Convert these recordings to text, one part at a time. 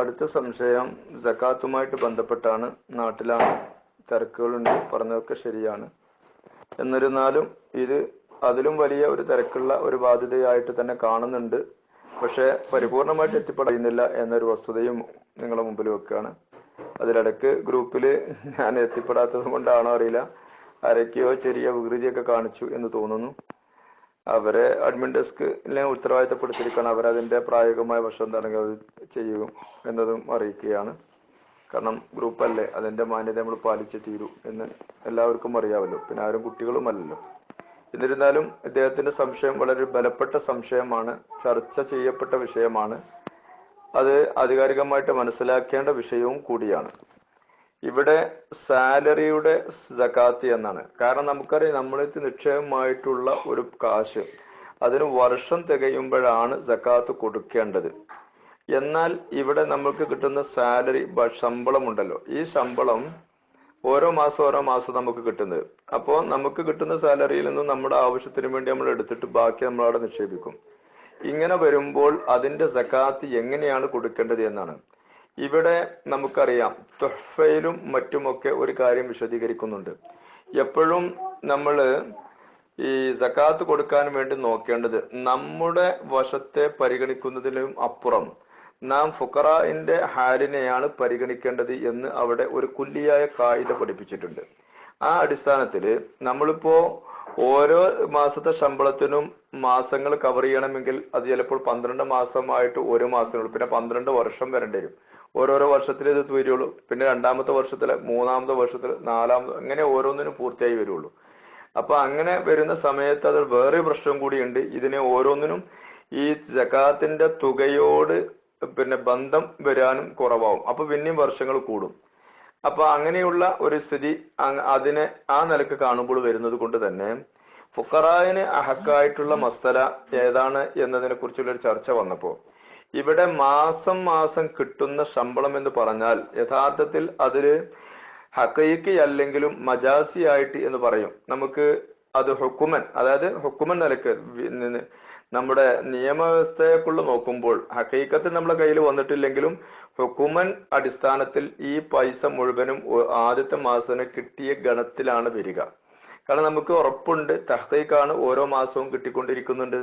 അടുത്ത സംശയം ജക്കാത്തുമായിട്ട് ബന്ധപ്പെട്ടാണ്. നാട്ടിലാണ്. തിരക്കുകളുണ്ട്. പറഞ്ഞതൊക്കെ ശരിയാണ്. എന്നിരുന്നാലും ഇത് അതിലും വലിയ ഒരു തിരക്കുള്ള ഒരു ബാധ്യതയായിട്ട് തന്നെ കാണുന്നുണ്ട്. പക്ഷെ പരിപൂർണമായിട്ട് എത്തിപ്പെടുന്നില്ല എന്നൊരു വസ്തുതയും നിങ്ങളുടെ മുമ്പിൽ വെക്കുകയാണ്. അതിലിടക്ക് ഗ്രൂപ്പിൽ ഞാൻ എത്തിപ്പെടാത്തത് കൊണ്ടാണോ അറിയില്ല. അരക്കിയോ ചെറിയ വികൃതിയൊക്കെ കാണിച്ചു എന്ന് തോന്നുന്നു. അവരെ അഡ്മിൻ ഡെസ്കിനെ ഉത്തരവാദിത്തപ്പെടുത്തിയിരിക്കുകയാണ് അവരതിന്റെ പ്രായോഗികമായ വശം എന്താണെങ്കിൽ അത് ചെയ്യും എന്നതും അറിയിക്കുകയാണ്. കാരണം ഗ്രൂപ്പ് അല്ലേ അതിന്റെ മാന്യത നമ്മൾ പാലിച്ചേ തീരൂ എന്ന് എല്ലാവർക്കും അറിയാമല്ലോ. പിന്നെ ആരും കുട്ടികളും അല്ലല്ലോ. എന്നിരുന്നാലും ഇദ്ദേഹത്തിന്റെ സംശയം വളരെ ബലപ്പെട്ട സംശയമാണ് ചർച്ച ചെയ്യപ്പെട്ട വിഷയമാണ്. അത് ആധികാരികമായിട്ട് മനസ്സിലാക്കേണ്ട വിഷയവും കൂടിയാണ്. ഇവിടെ സാലറിയുടെ സക്കാത്ത് എന്നാണ്. കാരണം നമുക്കറിയാം നമ്മളിത് നിക്ഷേപമായിട്ടുള്ള ഒരു കാശ്. അതിന് വർഷം തികയുമ്പോഴാണ് സക്കാത്ത് കൊടുക്കേണ്ടത്. എന്നാൽ ഇവിടെ നമുക്ക് കിട്ടുന്ന സാലറി ശമ്പളം ഉണ്ടല്ലോ ഈ ശമ്പളം ഓരോ മാസം ഓരോ മാസം നമുക്ക് കിട്ടുന്നത്. അപ്പോൾ നമുക്ക് കിട്ടുന്ന സാലറിയിൽ നിന്നും നമ്മുടെ ആവശ്യത്തിന് വേണ്ടി നമ്മൾ എടുത്തിട്ട് ബാക്കി നമ്മൾ അവിടെ നിക്ഷേപിക്കും. ഇങ്ങനെ വരുമ്പോൾ അതിന്റെ സക്കാത്ത് എങ്ങനെയാണ് കൊടുക്കേണ്ടത് എന്നാണ്. ഇവിടെ നമുക്കറിയാം തൊഹഫയിലും മറ്റുമൊക്കെ ഒരു കാര്യം വിശദീകരിക്കുന്നുണ്ട്. എപ്പോഴും നമ്മൾ ഈ സക്കാത്ത് കൊടുക്കാൻ വേണ്ടി നോക്കേണ്ടത് നമ്മുടെ വശത്തെ പരിഗണിക്കുന്നതിലും അപ്പുറം. നാം ഫുക്കറായിന്റെ ഹാലിനെയാണ് പരിഗണിക്കേണ്ടത് എന്ന് അവിടെ ഒരു കുല്ലിയായ കായിക പഠിപ്പിച്ചിട്ടുണ്ട്. ആ അടിസ്ഥാനത്തിൽ നമ്മളിപ്പോ ഓരോ മാസത്തെ ശമ്പളത്തിനും മാസങ്ങൾ കവർ ചെയ്യണമെങ്കിൽ അത് ചിലപ്പോൾ പന്ത്രണ്ട് മാസമായിട്ട് ഒരു മാസത്തിനുള്ളൂ പിന്നെ പന്ത്രണ്ട് വർഷം വരേണ്ടി വരും. ഓരോരോ വർഷത്തിലേ ഇത് വരുള്ളൂ. പിന്നെ രണ്ടാമത്തെ വർഷത്തിൽ മൂന്നാമത്തെ വർഷത്തിൽ നാലാമത്തെ അങ്ങനെ ഓരോന്നിനും പൂർത്തിയായി വരുള്ളൂ. അപ്പൊ അങ്ങനെ വരുന്ന സമയത്ത് അത് വേറെ പ്രശ്നം കൂടിയുണ്ട്. ഇതിനെ ഓരോന്നിനും ഈ ജക്കാത്തിന്റെ തുകയോട് പിന്നെ ബന്ധം വരാനും കുറവാകും അപ്പൊ പിന്നെയും വർഷങ്ങൾ കൂടും. അപ്പൊ അങ്ങനെയുള്ള ഒരു സ്ഥിതി അതിനെ ആ നിലയ്ക്ക് കാണുമ്പോൾ വരുന്നത് കൊണ്ട് തന്നെ ഫുക്കറായിന് അഹക്കായിട്ടുള്ള മസല ഏതാണ് എന്നതിനെ കുറിച്ചുള്ള ഒരു ചർച്ച വന്നപ്പോ ഇവിടെ മാസം മാസം കിട്ടുന്ന ശമ്പളം എന്ന് പറഞ്ഞാൽ യഥാർത്ഥത്തിൽ അതിൽ ഹക്കൈക്ക് അല്ലെങ്കിലും മജാസി ആയിട്ട് എന്ന് പറയും. നമുക്ക് അത് ഹുക്കുമൻ അതായത് ഹുക്കുമൻ നിലയ്ക്ക് നമ്മുടെ നിയമവ്യവസ്ഥയെക്കുള്ള നോക്കുമ്പോൾ ഹക്കൈക്കത്ത് നമ്മുടെ കയ്യിൽ വന്നിട്ടില്ലെങ്കിലും ഹുക്കുമൻ അടിസ്ഥാനത്തിൽ ഈ പൈസ മുഴുവനും ആദ്യത്തെ മാസത്തിന് കിട്ടിയ ഗണത്തിലാണ് വരിക. കാരണം നമുക്ക് ഉറപ്പുണ്ട്. തഹ്തീക്കാണ് ഓരോ മാസവും കിട്ടിക്കൊണ്ടിരിക്കുന്നുണ്ട്.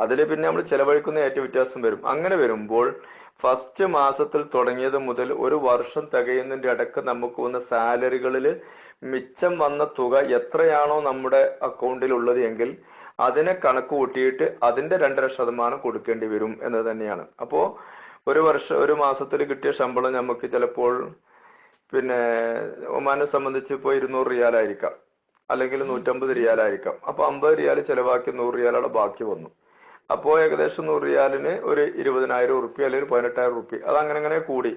അതിൽ പിന്നെ നമ്മൾ ചെലവഴിക്കുന്ന ഏറ്റവും വ്യത്യാസം വരും. അങ്ങനെ വരുമ്പോൾ ഫസ്റ്റ് മാസത്തിൽ തുടങ്ങിയത് മുതൽ ഒരു വർഷം തികയുന്നതിന്റെ അടക്ക് നമുക്ക് വന്ന സാലറികളിൽ മിച്ചം വന്ന തുക എത്രയാണോ നമ്മുടെ അക്കൗണ്ടിൽ ഉള്ളത് എങ്കിൽ അതിനെ കണക്ക് കൂട്ടിയിട്ട് അതിന്റെ രണ്ടര ശതമാനം കൊടുക്കേണ്ടി വരും എന്നത് തന്നെയാണ്. അപ്പോ ഒരു വർഷം ഒരു മാസത്തിൽ കിട്ടിയ ശമ്പളം നമുക്ക് ചിലപ്പോൾ പിന്നെ ഒമാനെ സംബന്ധിച്ച് ഇപ്പോൾ ഇരുന്നൂറ് റിയാലായിരിക്കാം. അല്ലെങ്കിൽ നൂറ്റമ്പത് റിയാലായിരിക്കാം. അപ്പൊ അമ്പത് റിയാൽ ചെലവാക്കി നൂറ് റിയാലുടെ ബാക്കി വന്നു. അപ്പോൾ ഏകദേശം നൂറ് റിയാലിന് ഒരു ഇരുപതിനായിരം ഉറുപ്പ്യ അല്ലെങ്കിൽ പതിനെട്ടായിരം ഉറുപ്പ്യ. അത് അങ്ങനെ അങ്ങനെ കൂടി.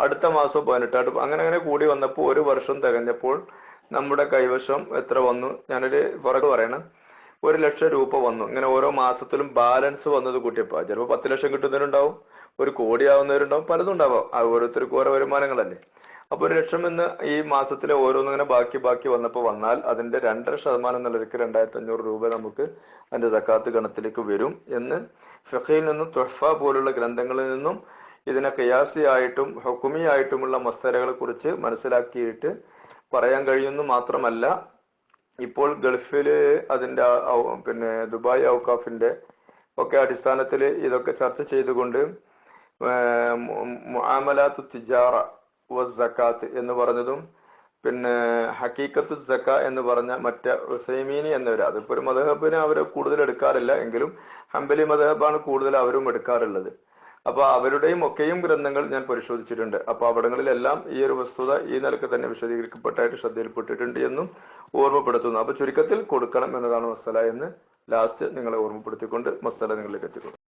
അടുത്ത മാസം പതിനെട്ടായിരം അങ്ങനെ അങ്ങനെ കൂടി വന്നപ്പോൾ ഒരു വർഷം തികഞ്ഞപ്പോൾ നമ്മുടെ കൈവശം എത്ര വന്നു? ഞാനൊരു പുറകെ പറയണം. ഒരു ലക്ഷം രൂപ വന്നു. ഇങ്ങനെ ഓരോ മാസത്തിലും ബാലൻസ് വന്നത് കൂട്ടിയപ്പോ. ചിലപ്പോൾ പത്ത് ലക്ഷം കിട്ടുന്നവരുണ്ടാവും. ഒരു കോടി ആവുന്നവരുണ്ടാവും. പലതും ഉണ്ടാവാം. ഓരോരുത്തർക്കും ഓരോ വരുമാനങ്ങളല്ലേ. അപ്പൊ ഒരു ലക്ഷം എന്ന് ഈ മാസത്തിലെ ഓരോന്നിങ്ങനെ ബാക്കി ബാക്കി വന്നപ്പോൾ വന്നാൽ അതിന്റെ രണ്ടര ശതമാനം എന്നുള്ളവർക്ക് രണ്ടായിരത്തി അഞ്ഞൂറ് രൂപ നമുക്ക് അതിന്റെ സക്കാത്ത് ഗണത്തിലേക്ക് വരും എന്ന് ഫിഖയിൽ നിന്നും തൊഹഫ പോലുള്ള ഗ്രന്ഥങ്ങളിൽ നിന്നും ഇതിനെ ഖയാസിയായിട്ടും ഹുക്കുമിയായിട്ടുമുള്ള മസലകളെ കുറിച്ച് മനസ്സിലാക്കിയിട്ട് പറയാൻ കഴിയുന്നു മാത്രമല്ല ഇപ്പോൾ ഗൾഫിൽ അതിന്റെ പിന്നെ ദുബായ് ഔക്കാഫിന്റെ ഒക്കെ അടിസ്ഥാനത്തിൽ ഇതൊക്കെ ചർച്ച ചെയ്തുകൊണ്ട് മുആമലാത്തു തിജാറ വസ്സക്കാത്ത് എന്ന് പറഞ്ഞതും പിന്നെ ഹക്കീക്കത്ത് സക്ക എന്ന് പറഞ്ഞ മറ്റേ ഉസൈമീനി എന്നവർ അതിപ്പോ ഒരു മദഹബിനെ അവർ കൂടുതൽ എടുക്കാറില്ല എങ്കിലും ഹംബലി മദഹബാണ് കൂടുതൽ അവരും എടുക്കാറുള്ളത്. അപ്പൊ അവരുടെയും ഒക്കെയും ഗ്രന്ഥങ്ങൾ ഞാൻ പരിശോധിച്ചിട്ടുണ്ട്. അപ്പൊ അവിടങ്ങളിലെല്ലാം ഈ ഒരു വസ്തുത ഈ നിലയ്ക്ക് തന്നെ വിശദീകരിക്കപ്പെട്ടായിട്ട് ശ്രദ്ധയിൽപ്പെട്ടിട്ടുണ്ട് എന്നും ഓർമ്മപ്പെടുത്തുന്നു. അപ്പൊ ചുരുക്കത്തിൽ കൊടുക്കണം എന്നതാണ് മസല എന്ന് ലാസ്റ്റ് നിങ്ങളെ ഓർമ്മപ്പെടുത്തിക്കൊണ്ട് മസല നിങ്ങളിലേക്ക് എത്തിക്കുന്നു